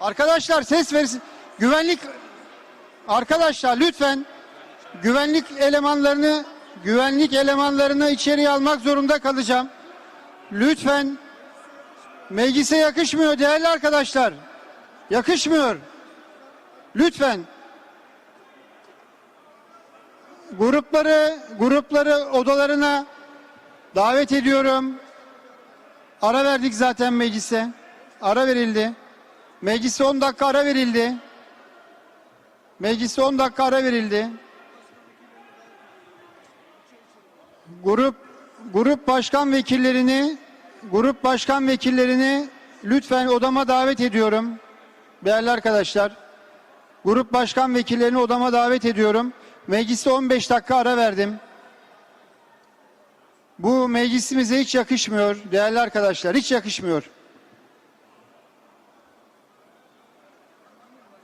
Arkadaşlar ses versin. Güvenlik Arkadaşlar lütfen güvenlik elemanlarını güvenlik elemanlarını içeriye almak zorunda kalacağım. Lütfen meclise yakışmıyor değerli arkadaşlar. Yakışmıyor. Lütfen grupları grupları odalarına davet ediyorum. Ara verdik zaten meclise. Ara verildi. Meclise 10 dakika ara verildi. Meclise 10 dakika ara verildi. Grup grup başkan vekillerini grup başkan vekillerini lütfen odama davet ediyorum. Değerli arkadaşlar. Grup başkan vekillerini odama davet ediyorum. Mecliste 15 dakika ara verdim. Bu meclisimize hiç yakışmıyor değerli arkadaşlar. Hiç yakışmıyor.